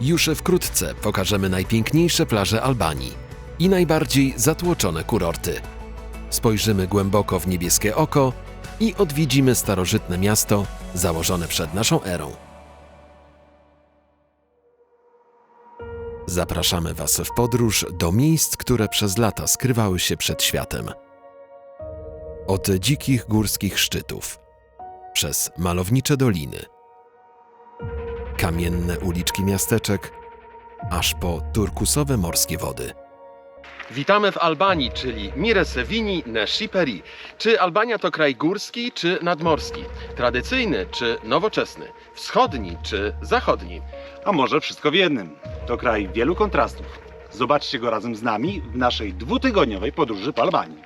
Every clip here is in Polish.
Już wkrótce pokażemy najpiękniejsze plaże Albanii i najbardziej zatłoczone kurorty. Spojrzymy głęboko w niebieskie oko i odwiedzimy starożytne miasto założone przed naszą erą. Zapraszamy Was w podróż do miejsc, które przez lata skrywały się przed światem. Od dzikich górskich szczytów, przez malownicze doliny, kamienne uliczki miasteczek, aż po turkusowe morskie wody. Witamy w Albanii, czyli Mire Sevini ne Shiperi. Czy Albania to kraj górski czy nadmorski? Tradycyjny czy nowoczesny? Wschodni czy zachodni? A może wszystko w jednym. To kraj wielu kontrastów. Zobaczcie go razem z nami w naszej dwutygodniowej podróży po Albanii.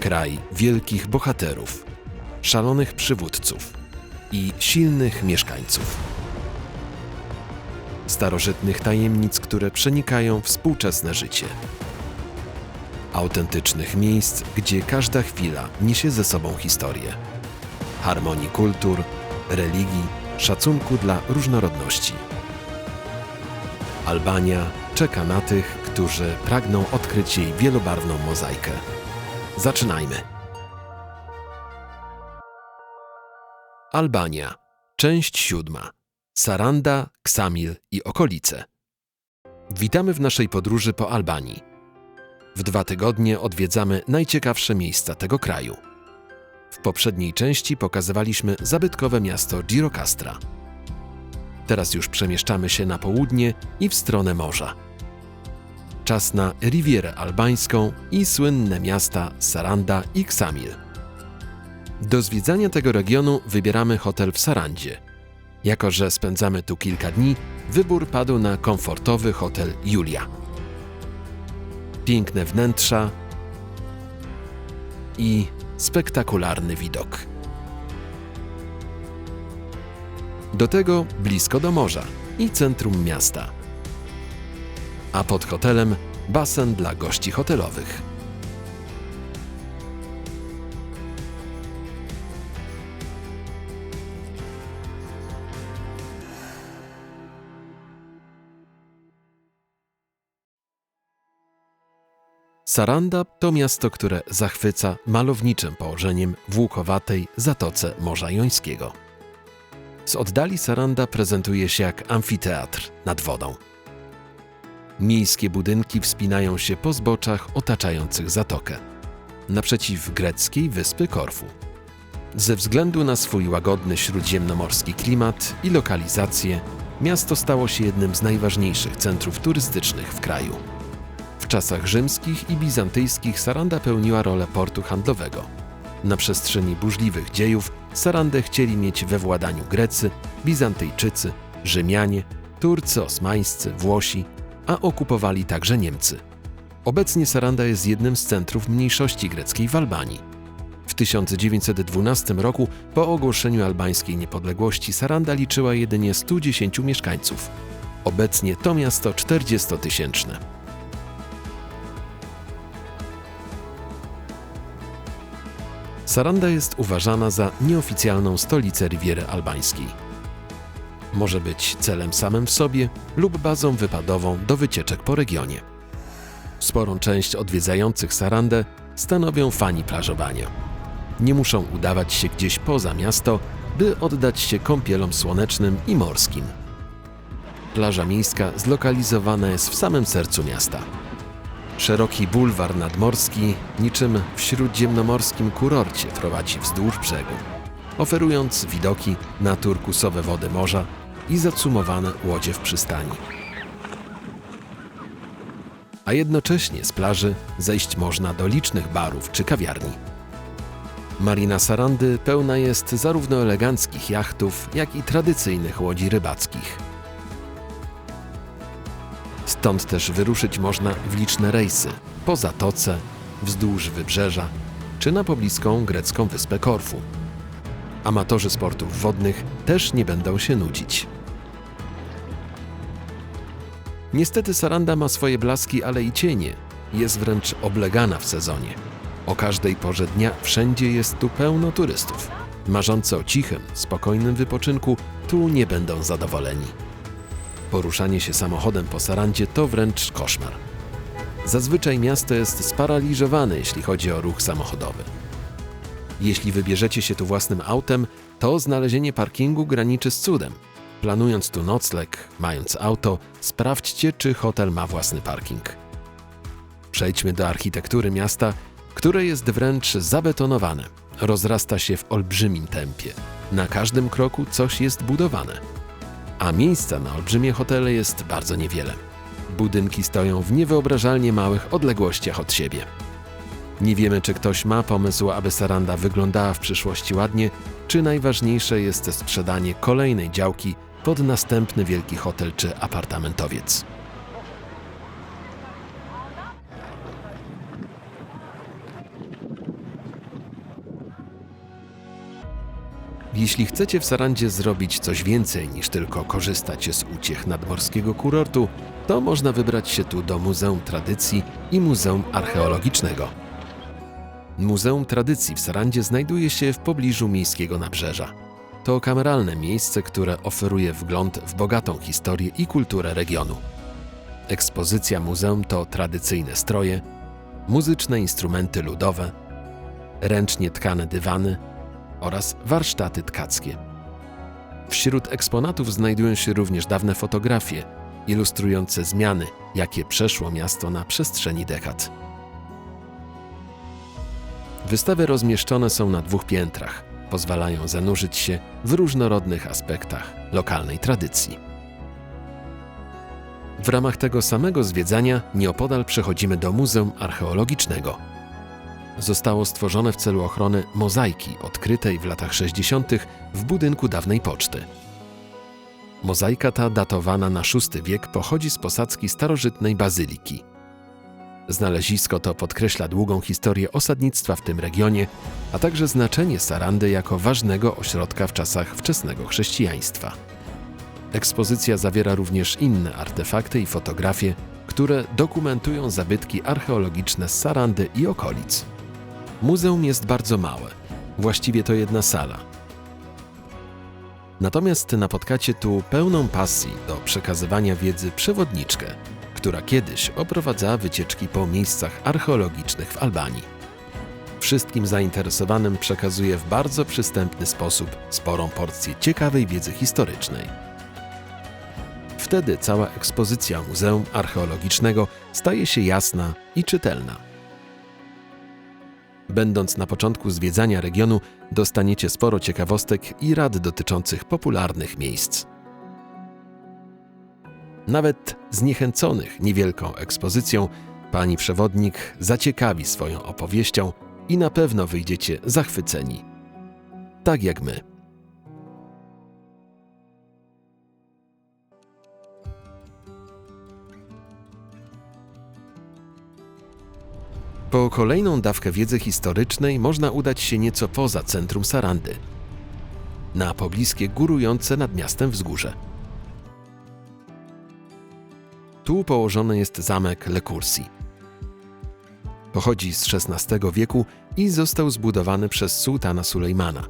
Kraj wielkich bohaterów, szalonych przywódców i silnych mieszkańców. Starożytnych tajemnic, które przenikają współczesne życie. Autentycznych miejsc, gdzie każda chwila niesie ze sobą historię. Harmonii kultur, religii, szacunku dla różnorodności. Albania czeka na tych, którzy pragną odkryć jej wielobarwną mozaikę. Zaczynajmy. Albania. Część siódma. Saranda, Ksamil i okolice. Witamy w naszej podróży po Albanii. W dwa tygodnie odwiedzamy najciekawsze miejsca tego kraju. W poprzedniej części pokazywaliśmy zabytkowe miasto Girokastra. Teraz już przemieszczamy się na południe i w stronę morza. Czas na Rivierę Albańską i słynne miasta Saranda i Ksamil. Do zwiedzania tego regionu wybieramy hotel w Sarandzie. Jako, że spędzamy tu kilka dni, wybór padł na komfortowy hotel Julia. Piękne wnętrza i spektakularny widok. Do tego blisko do morza i centrum miasta. A pod hotelem basen dla gości hotelowych. Saranda to miasto, które zachwyca malowniczym położeniem w łukowatej zatoce Morza Jońskiego. Z oddali Saranda prezentuje się jak amfiteatr nad wodą. Miejskie budynki wspinają się po zboczach otaczających zatokę, naprzeciw greckiej wyspy Korfu. Ze względu na swój łagodny śródziemnomorski klimat i lokalizację, miasto stało się jednym z najważniejszych centrów turystycznych w kraju. W czasach rzymskich i bizantyjskich Saranda pełniła rolę portu handlowego. Na przestrzeni burzliwych dziejów Sarandę chcieli mieć we władaniu Grecy, Bizantyjczycy, Rzymianie, Turcy osmańscy, Włosi, a okupowali także Niemcy. Obecnie Saranda jest jednym z centrów mniejszości greckiej w Albanii. W 1912 roku, po ogłoszeniu albańskiej niepodległości, Saranda liczyła jedynie 110 mieszkańców. Obecnie to miasto 40-tysięczne. Saranda jest uważana za nieoficjalną stolicę Riviery Albańskiej. Może być celem samym w sobie lub bazą wypadową do wycieczek po regionie. Sporą część odwiedzających Sarandę stanowią fani plażowania. Nie muszą udawać się gdzieś poza miasto, by oddać się kąpielom słonecznym i morskim. Plaża miejska zlokalizowana jest w samym sercu miasta. Szeroki bulwar nadmorski, niczym w śródziemnomorskim kurorcie, prowadzi wzdłuż brzegu, oferując widoki na turkusowe wody morza i zacumowane łodzie w przystani. A jednocześnie z plaży zejść można do licznych barów czy kawiarni. Marina Sarandy pełna jest zarówno eleganckich jachtów, jak i tradycyjnych łodzi rybackich. Stąd też wyruszyć można w liczne rejsy po zatoce, wzdłuż wybrzeża czy na pobliską grecką wyspę Korfu. Amatorzy sportów wodnych też nie będą się nudzić. Niestety Saranda ma swoje blaski, ale i cienie. Jest wręcz oblegana w sezonie. O każdej porze dnia wszędzie jest tu pełno turystów. Marzący o cichym, spokojnym wypoczynku tu nie będą zadowoleni. Poruszanie się samochodem po Sarandzie to wręcz koszmar. Zazwyczaj miasto jest sparaliżowane, jeśli chodzi o ruch samochodowy. Jeśli wybierzecie się tu własnym autem, to znalezienie parkingu graniczy z cudem. Planując tu nocleg, mając auto, sprawdźcie, czy hotel ma własny parking. Przejdźmy do architektury miasta, które jest wręcz zabetonowane. Rozrasta się w olbrzymim tempie. Na każdym kroku coś jest budowane. A miejsca na olbrzymie hotele jest bardzo niewiele. Budynki stoją w niewyobrażalnie małych odległościach od siebie. Nie wiemy, czy ktoś ma pomysł, aby Saranda wyglądała w przyszłości ładnie, czy najważniejsze jest sprzedanie kolejnej działki pod następny wielki hotel czy apartamentowiec. Jeśli chcecie w Sarandzie zrobić coś więcej niż tylko korzystać z uciech nadmorskiego kurortu, to można wybrać się tu do Muzeum Tradycji i Muzeum Archeologicznego. Muzeum Tradycji w Sarandzie znajduje się w pobliżu miejskiego nabrzeża. To kameralne miejsce, które oferuje wgląd w bogatą historię i kulturę regionu. Ekspozycja muzeum to tradycyjne stroje, muzyczne instrumenty ludowe, ręcznie tkane dywany oraz warsztaty tkackie. Wśród eksponatów znajdują się również dawne fotografie ilustrujące zmiany, jakie przeszło miasto na przestrzeni dekad. Wystawy rozmieszczone są na dwóch piętrach, pozwalają zanurzyć się w różnorodnych aspektach lokalnej tradycji. W ramach tego samego zwiedzania nieopodal przechodzimy do Muzeum Archeologicznego. Zostało stworzone w celu ochrony mozaiki odkrytej w latach 60. w budynku dawnej poczty. Mozaika ta datowana na VI wiek pochodzi z posadzki starożytnej bazyliki. Znalezisko to podkreśla długą historię osadnictwa w tym regionie, a także znaczenie Sarandy jako ważnego ośrodka w czasach wczesnego chrześcijaństwa. Ekspozycja zawiera również inne artefakty i fotografie, które dokumentują zabytki archeologiczne z Sarandy i okolic. Muzeum jest bardzo małe, właściwie to jedna sala. Natomiast napotkacie tu pełną pasji do przekazywania wiedzy przewodniczkę, która kiedyś oprowadzała wycieczki po miejscach archeologicznych w Albanii. Wszystkim zainteresowanym przekazuje w bardzo przystępny sposób sporą porcję ciekawej wiedzy historycznej. Wtedy cała ekspozycja Muzeum Archeologicznego staje się jasna i czytelna. Będąc na początku zwiedzania regionu, dostaniecie sporo ciekawostek i rad dotyczących popularnych miejsc. Nawet zniechęconych niewielką ekspozycją, pani przewodnik zaciekawi swoją opowieścią i na pewno wyjdziecie zachwyceni. Tak jak my. Po kolejną dawkę wiedzy historycznej można udać się nieco poza centrum Sarandy, na pobliskie górujące nad miastem wzgórze. Tu położony jest zamek Le Courcy. Pochodzi z XVI wieku i został zbudowany przez sułtana Sulejmana.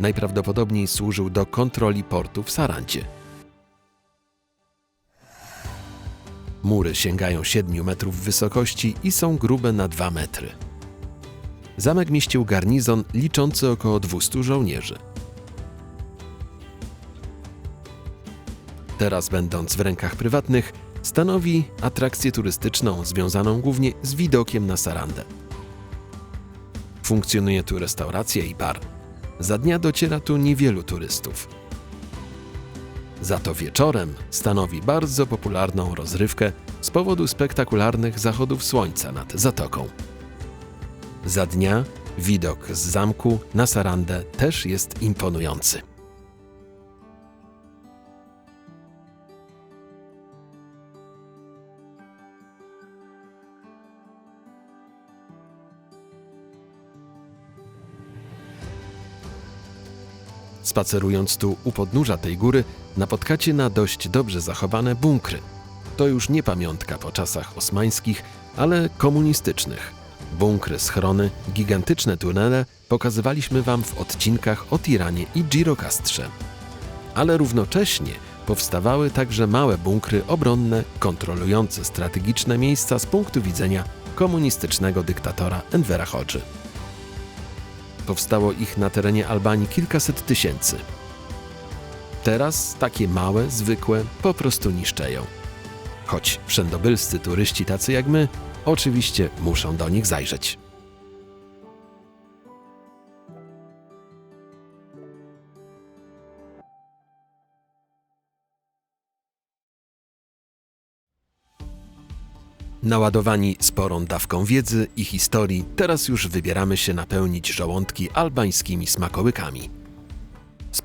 Najprawdopodobniej służył do kontroli portu w Sarancie. Mury sięgają 7 metrów wysokości i są grube na 2 metry. Zamek mieścił garnizon liczący około 200 żołnierzy. Teraz, będąc w rękach prywatnych, stanowi atrakcję turystyczną związaną głównie z widokiem na Sarandę. Funkcjonuje tu restauracja i bar. Za dnia dociera tu niewielu turystów. Za to wieczorem stanowi bardzo popularną rozrywkę z powodu spektakularnych zachodów słońca nad zatoką. Za dnia widok z zamku na Sarandę też jest imponujący. Spacerując tu u podnóża tej góry, napotkacie na dość dobrze zachowane bunkry. To już nie pamiątka po czasach osmańskich, ale komunistycznych. Bunkry, schrony, gigantyczne tunele pokazywaliśmy Wam w odcinkach o Tiranie i Girocastrze. ale równocześnie powstawały także małe bunkry obronne kontrolujące strategiczne miejsca z punktu widzenia komunistycznego dyktatora Envera Hodży. Powstało ich na terenie Albanii kilkaset tysięcy. Teraz takie małe, zwykłe po prostu niszczeją. Choć wszędobylscy turyści tacy jak my oczywiście muszą do nich zajrzeć. Naładowani sporą dawką wiedzy i historii, teraz już wybieramy się napełnić żołądki albańskimi smakołykami.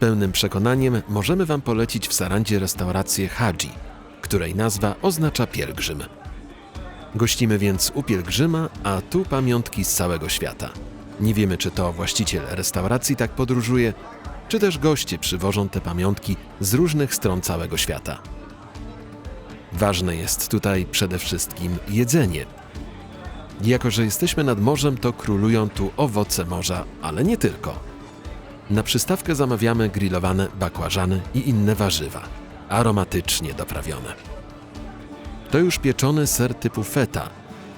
Pełnym przekonaniem możemy Wam polecić w Sarandzie restaurację Hadzi, której nazwa oznacza pielgrzym. Gościmy więc u pielgrzyma, a tu pamiątki z całego świata. Nie wiemy, czy to właściciel restauracji tak podróżuje, czy też goście przywożą te pamiątki z różnych stron całego świata. Ważne jest tutaj przede wszystkim jedzenie. Jako, że jesteśmy nad morzem, to królują tu owoce morza, ale nie tylko. Na przystawkę zamawiamy grillowane bakłażany i inne warzywa, aromatycznie doprawione. To już pieczony ser typu feta.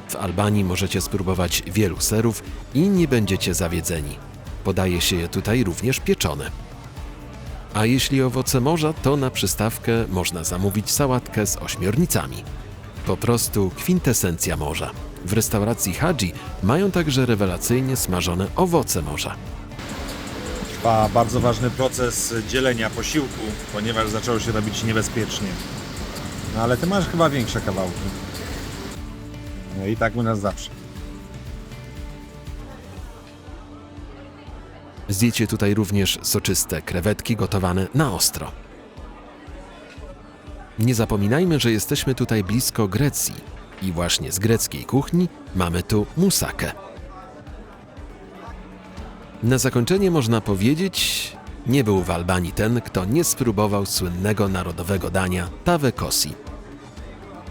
W Albanii możecie spróbować wielu serów i nie będziecie zawiedzeni. Podaje się je tutaj również pieczone. A jeśli owoce morza, to na przystawkę można zamówić sałatkę z ośmiornicami. Po prostu kwintesencja morza. W restauracji Hadzi mają także rewelacyjnie smażone owoce morza. Trwa bardzo ważny proces dzielenia posiłku, ponieważ zaczęło się robić niebezpiecznie. No ale ty masz chyba większe kawałki. No i tak u nas zawsze. Zjecie tutaj również soczyste krewetki gotowane na ostro. Nie zapominajmy, że jesteśmy tutaj blisko Grecji i właśnie z greckiej kuchni mamy tu musakę. Na zakończenie można powiedzieć, nie był w Albanii ten, kto nie spróbował słynnego narodowego dania tawe kosi.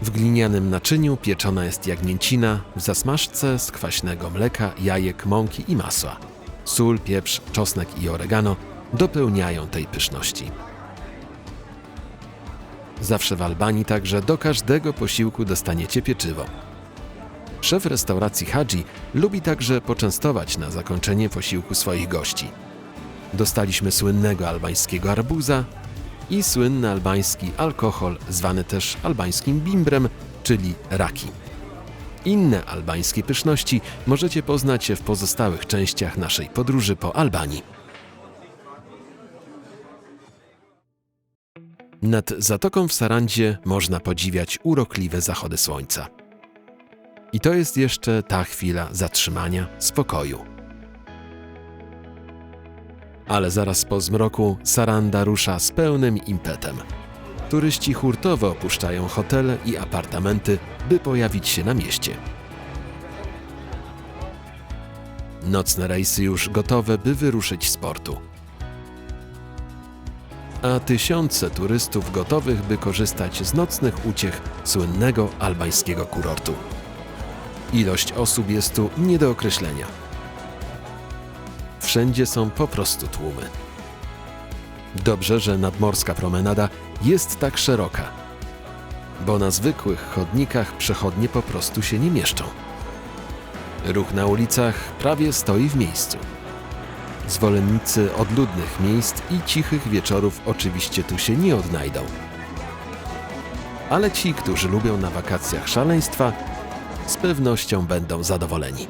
W glinianym naczyniu pieczona jest jagnięcina w zasmażce z kwaśnego mleka, jajek, mąki i masła. Sól, pieprz, czosnek i oregano dopełniają tej pyszności. Zawsze w Albanii także do każdego posiłku dostaniecie pieczywo. Szef restauracji Hadzi lubi także poczęstować na zakończenie posiłku swoich gości. Dostaliśmy słynnego albańskiego arbuza i słynny albański alkohol, zwany też albańskim bimbrem, czyli raki. Inne albańskie pyszności możecie poznać w pozostałych częściach naszej podróży po Albanii. Nad zatoką w Sarandzie można podziwiać urokliwe zachody słońca. I to jest jeszcze ta chwila zatrzymania, spokoju. Ale zaraz po zmroku Saranda rusza z pełnym impetem. Turyści hurtowo opuszczają hotele i apartamenty, by pojawić się na mieście. Nocne rejsy już gotowe, by wyruszyć z portu. A tysiące turystów gotowych, by korzystać z nocnych uciech słynnego albańskiego kurortu. Ilość osób jest tu nie do określenia. Wszędzie są po prostu tłumy. Dobrze, że nadmorska promenada jest tak szeroka, bo na zwykłych chodnikach przechodnie po prostu się nie mieszczą. Ruch na ulicach prawie stoi w miejscu. Zwolennicy odludnych miejsc i cichych wieczorów oczywiście tu się nie odnajdą. Ale ci, którzy lubią na wakacjach szaleństwa, z pewnością będą zadowoleni.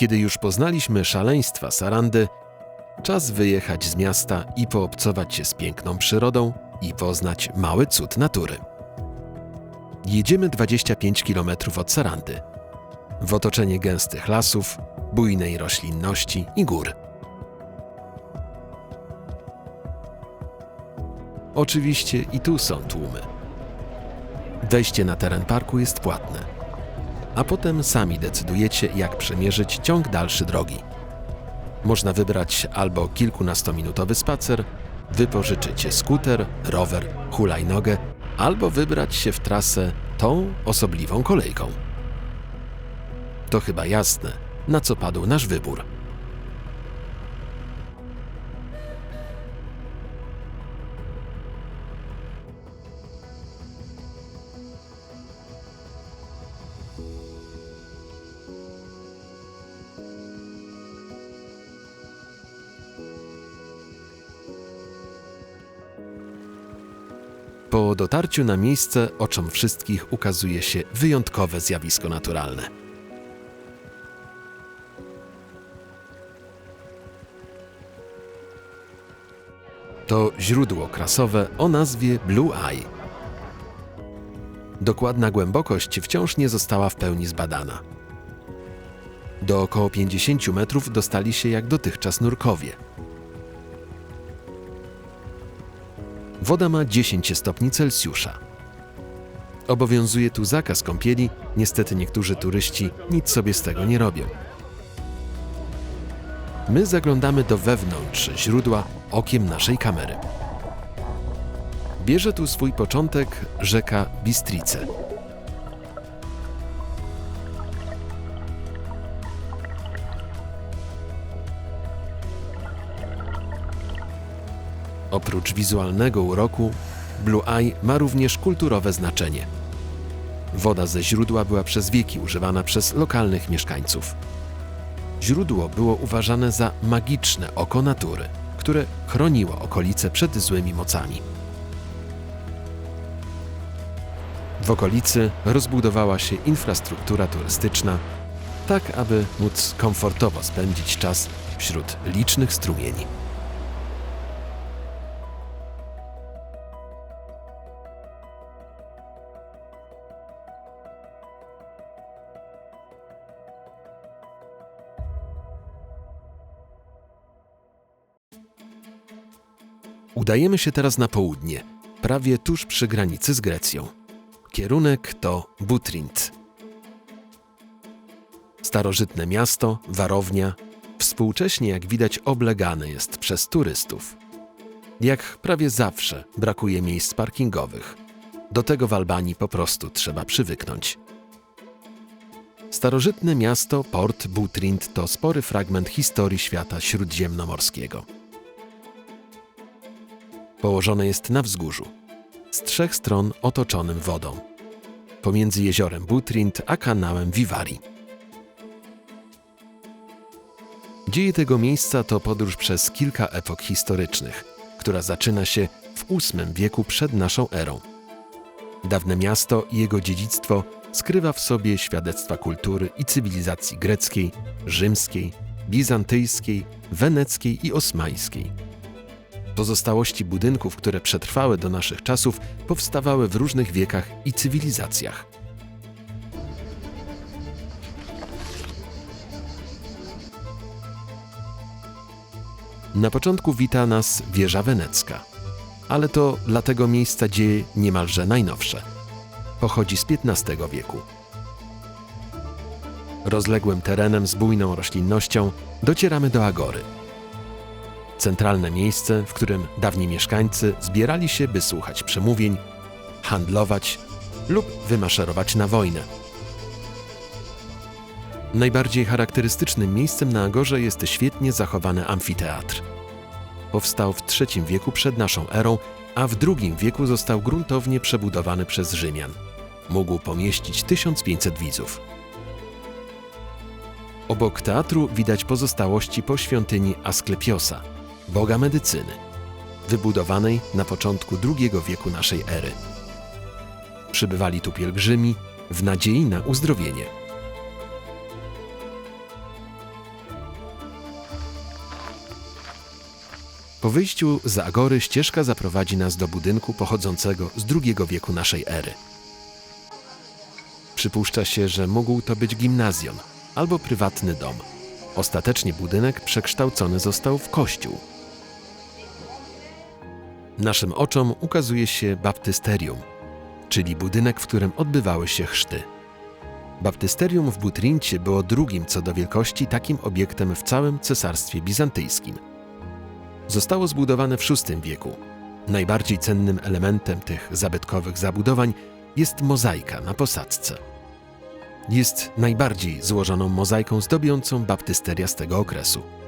Kiedy już poznaliśmy szaleństwa Sarandy, czas wyjechać z miasta i poobcować się z piękną przyrodą i poznać mały cud natury. Jedziemy 25 km od Sarandy, w otoczenie gęstych lasów, bujnej roślinności i gór. Oczywiście i tu są tłumy. Wejście na teren parku jest płatne, a potem sami decydujecie, jak przemierzyć ciąg dalszy drogi. Można wybrać albo kilkunastominutowy spacer, wypożyczycie skuter, rower, hulajnogę, albo wybrać się w trasę tą osobliwą kolejką. To chyba jasne, na co padł nasz wybór. Po dotarciu na miejsce oczom wszystkich ukazuje się wyjątkowe zjawisko naturalne. To źródło krasowe o nazwie Blue Eye. Dokładna głębokość wciąż nie została w pełni zbadana. Do około 50 metrów dostali się jak dotychczas nurkowie – Woda ma 10 stopni Celsjusza. Obowiązuje tu zakaz kąpieli, niestety niektórzy turyści nic sobie z tego nie robią. My zaglądamy do wewnątrz źródła okiem naszej kamery. Bierze tu swój początek rzeka Bistrice. Oprócz wizualnego uroku, Blue Eye ma również kulturowe znaczenie. Woda ze źródła była przez wieki używana przez lokalnych mieszkańców. Źródło było uważane za magiczne oko natury, które chroniło okolice przed złymi mocami. W okolicy rozbudowała się infrastruktura turystyczna, tak aby móc komfortowo spędzić czas wśród licznych strumieni. Udajemy się teraz na południe, prawie tuż przy granicy z Grecją. Kierunek to Butrint. Starożytne miasto, warownia, współcześnie jak widać oblegane jest przez turystów. Jak prawie zawsze brakuje miejsc parkingowych. Do tego w Albanii po prostu trzeba przywyknąć. Starożytne miasto Port Butrint to spory fragment historii świata śródziemnomorskiego. Położone jest na wzgórzu, z trzech stron otoczonym wodą, pomiędzy jeziorem Butrint a kanałem Vivari. Dzieje tego miejsca to podróż przez kilka epok historycznych, która zaczyna się w VIII wieku przed naszą erą. Dawne miasto i jego dziedzictwo skrywa w sobie świadectwa kultury i cywilizacji greckiej, rzymskiej, bizantyjskiej, weneckiej i osmańskiej. Pozostałości budynków, które przetrwały do naszych czasów, powstawały w różnych wiekach i cywilizacjach. Na początku wita nas wieża wenecka, ale to dla tego miejsca dzieje niemalże najnowsze. Pochodzi z XV wieku. Rozległym terenem z bujną roślinnością docieramy do Agory – centralne miejsce, w którym dawni mieszkańcy zbierali się, by słuchać przemówień, handlować lub wymaszerować na wojnę. Najbardziej charakterystycznym miejscem na Agorze jest świetnie zachowany amfiteatr. Powstał w III wieku przed naszą erą, a w II wieku został gruntownie przebudowany przez Rzymian. Mógł pomieścić 1500 widzów. Obok teatru widać pozostałości po świątyni Asklepiosa – boga medycyny, wybudowanej na początku II wieku naszej ery. Przybywali tu pielgrzymi w nadziei na uzdrowienie. Po wyjściu z Agory ścieżka zaprowadzi nas do budynku pochodzącego z II wieku naszej ery. Przypuszcza się, że mógł to być gimnazjon albo prywatny dom. Ostatecznie budynek przekształcony został w kościół. Naszym oczom ukazuje się baptysterium, czyli budynek, w którym odbywały się chrzty. Baptysterium w Butrincie było drugim co do wielkości takim obiektem w całym cesarstwie bizantyjskim. Zostało zbudowane w VI wieku. Najbardziej cennym elementem tych zabytkowych zabudowań jest mozaika na posadzce. Jest najbardziej złożoną mozaiką zdobiącą baptysteria z tego okresu.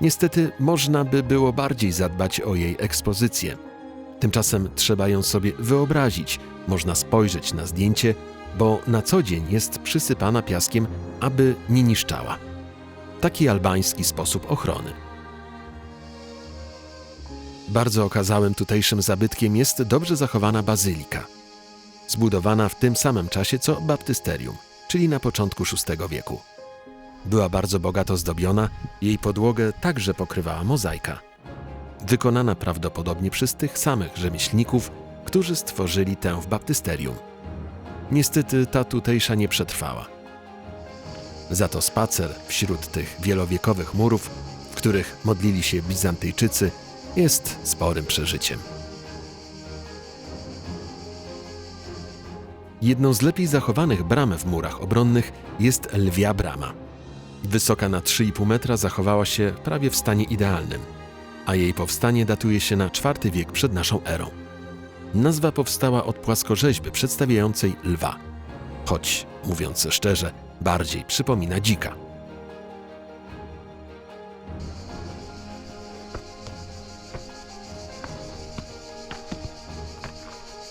Niestety można by było bardziej zadbać o jej ekspozycję. Tymczasem trzeba ją sobie wyobrazić, można spojrzeć na zdjęcie, bo na co dzień jest przysypana piaskiem, aby nie niszczała. Taki albański sposób ochrony. Bardzo okazałym tutejszym zabytkiem jest dobrze zachowana bazylika, zbudowana w tym samym czasie co baptysterium, czyli na początku VI wieku. Była bardzo bogato zdobiona, jej podłogę także pokrywała mozaika. Wykonana prawdopodobnie przez tych samych rzemieślników, którzy stworzyli tę w baptysterium. Niestety ta tutejsza nie przetrwała. Za to spacer wśród tych wielowiekowych murów, w których modlili się Bizantyjczycy, jest sporym przeżyciem. Jedną z lepiej zachowanych bram w murach obronnych jest Lwia Brama. Wysoka na 3,5 metra zachowała się prawie w stanie idealnym, a jej powstanie datuje się na IV wiek przed naszą erą. Nazwa powstała od płaskorzeźby przedstawiającej lwa, choć, mówiąc szczerze, bardziej przypomina dzika.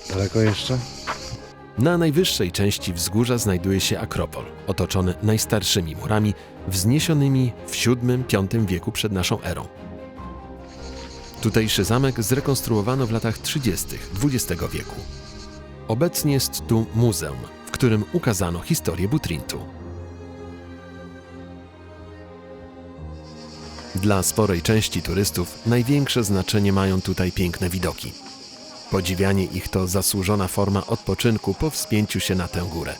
Daleko jeszcze? Na najwyższej części wzgórza znajduje się Akropol, otoczony najstarszymi murami wzniesionymi w VII-V wieku przed naszą erą. Tutejszy zamek zrekonstruowano w latach 30. XX wieku. Obecnie jest tu muzeum, w którym ukazano historię Butrintu. Dla sporej części turystów największe znaczenie mają tutaj piękne widoki. Podziwianie ich to zasłużona forma odpoczynku po wspięciu się na tę górę.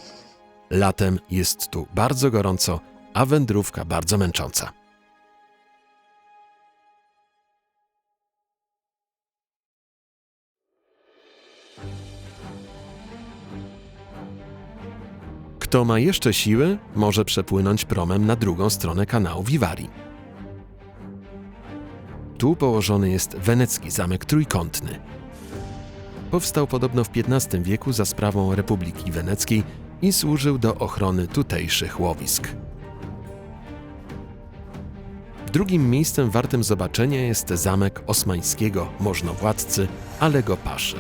Latem jest tu bardzo gorąco, a wędrówka bardzo męcząca. Kto ma jeszcze siły, może przepłynąć promem na drugą stronę kanału Vivari. Tu położony jest wenecki zamek trójkątny. Powstał podobno w XV wieku za sprawą Republiki Weneckiej i służył do ochrony tutejszych łowisk. Drugim miejscem wartym zobaczenia jest zamek osmańskiego możnowładcy Alego Paszy.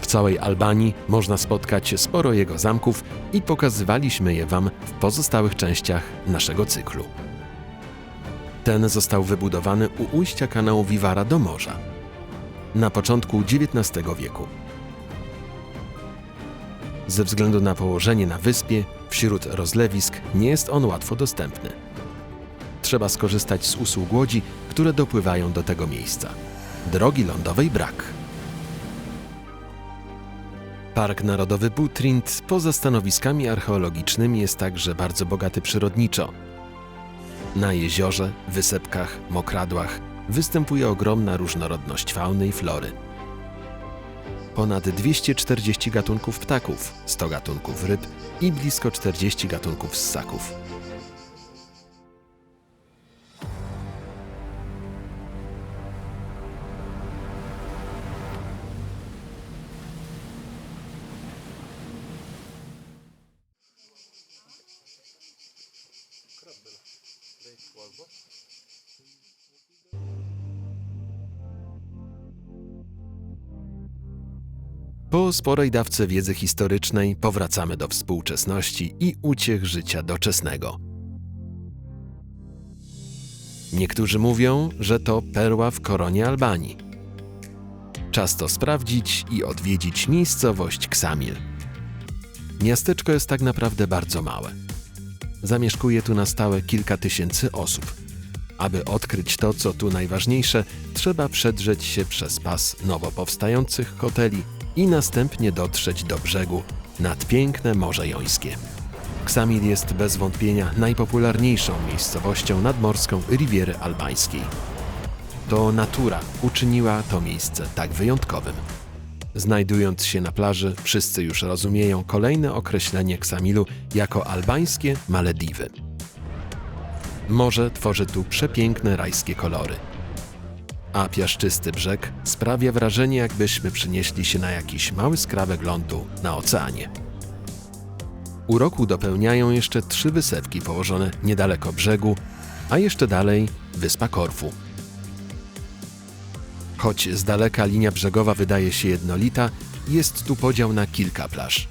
W całej Albanii można spotkać sporo jego zamków i pokazywaliśmy je Wam w pozostałych częściach naszego cyklu. Ten został wybudowany u ujścia kanału Vivara do morza na początku XIX wieku. Ze względu na położenie na wyspie, wśród rozlewisk, nie jest on łatwo dostępny. Trzeba skorzystać z usług łodzi, które dopływają do tego miejsca. Drogi lądowej brak. Park Narodowy Butrint poza stanowiskami archeologicznymi jest także bardzo bogaty przyrodniczo. Na jeziorze, wysepkach, mokradłach występuje ogromna różnorodność fauny i flory. Ponad 240 gatunków ptaków, 100 gatunków ryb i blisko 40 gatunków ssaków. Po sporej dawce wiedzy historycznej powracamy do współczesności i uciech życia doczesnego. Niektórzy mówią, że to perła w koronie Albanii. Czas to sprawdzić i odwiedzić miejscowość Ksamil. Miasteczko jest tak naprawdę bardzo małe. Zamieszkuje tu na stałe kilka tysięcy osób. Aby odkryć to, co tu najważniejsze, trzeba przedrzeć się przez pas nowo powstających hoteli i następnie dotrzeć do brzegu nad piękne Morze Jońskie. Ksamil jest bez wątpienia najpopularniejszą miejscowością nadmorską Riviery Albańskiej. To natura uczyniła to miejsce tak wyjątkowym. Znajdując się na plaży, wszyscy już rozumieją kolejne określenie Ksamilu jako albańskie Malediwy. Morze tworzy tu przepiękne rajskie kolory. A piaszczysty brzeg sprawia wrażenie, jakbyśmy przynieśli się na jakiś mały skrawek lądu na oceanie. Uroku dopełniają jeszcze trzy wysepki położone niedaleko brzegu, a jeszcze dalej wyspa Korfu. Choć z daleka linia brzegowa wydaje się jednolita, jest tu podział na kilka plaż.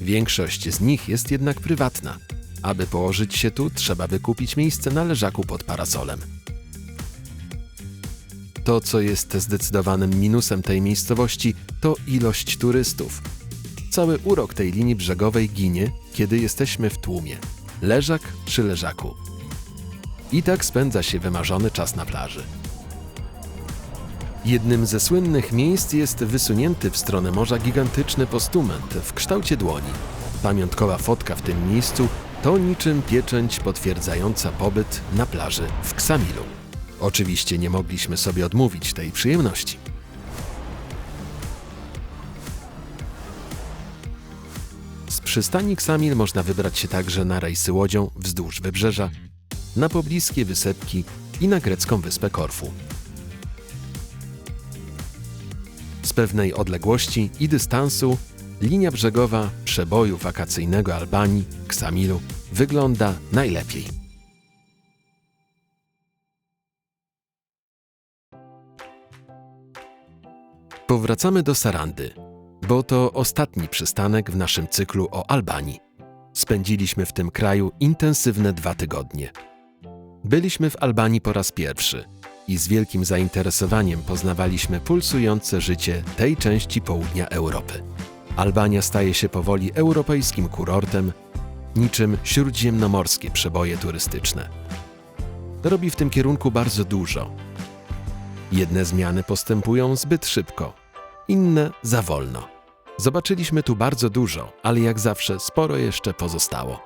Większość z nich jest jednak prywatna. Aby położyć się tu, trzeba wykupić miejsce na leżaku pod parasolem. To, co jest zdecydowanym minusem tej miejscowości, to ilość turystów. Cały urok tej linii brzegowej ginie, kiedy jesteśmy w tłumie. Leżak przy leżaku. I tak spędza się wymarzony czas na plaży. Jednym ze słynnych miejsc jest wysunięty w stronę morza gigantyczny postument w kształcie dłoni. Pamiątkowa fotka w tym miejscu to niczym pieczęć potwierdzająca pobyt na plaży w Ksamilu. Oczywiście nie mogliśmy sobie odmówić tej przyjemności. Z przystani Ksamil można wybrać się także na rejsy łodzią wzdłuż wybrzeża, na pobliskie wysepki i na grecką wyspę Korfu. Z pewnej odległości i dystansu linia brzegowa przeboju wakacyjnego Albanii, Ksamilu, wygląda najlepiej. Powracamy do Sarandy, bo to ostatni przystanek w naszym cyklu o Albanii. Spędziliśmy w tym kraju intensywne dwa tygodnie. Byliśmy w Albanii po raz pierwszy i z wielkim zainteresowaniem poznawaliśmy pulsujące życie tej części południa Europy. Albania staje się powoli europejskim kurortem, niczym śródziemnomorskie przeboje turystyczne. Robi w tym kierunku bardzo dużo. Jedne zmiany postępują zbyt szybko, inne za wolno. Zobaczyliśmy tu bardzo dużo, ale jak zawsze sporo jeszcze pozostało.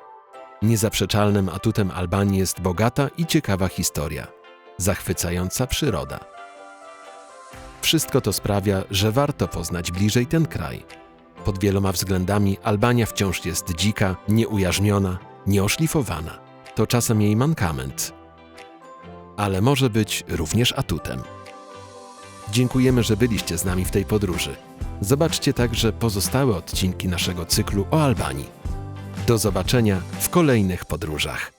Niezaprzeczalnym atutem Albanii jest bogata i ciekawa historia, zachwycająca przyroda. Wszystko to sprawia, że warto poznać bliżej ten kraj. Pod wieloma względami Albania wciąż jest dzika, nieujarzmiona, nieoszlifowana. To czasem jej mankament, ale może być również atutem. Dziękujemy, że byliście z nami w tej podróży. Zobaczcie także pozostałe odcinki naszego cyklu o Albanii. Do zobaczenia w kolejnych podróżach.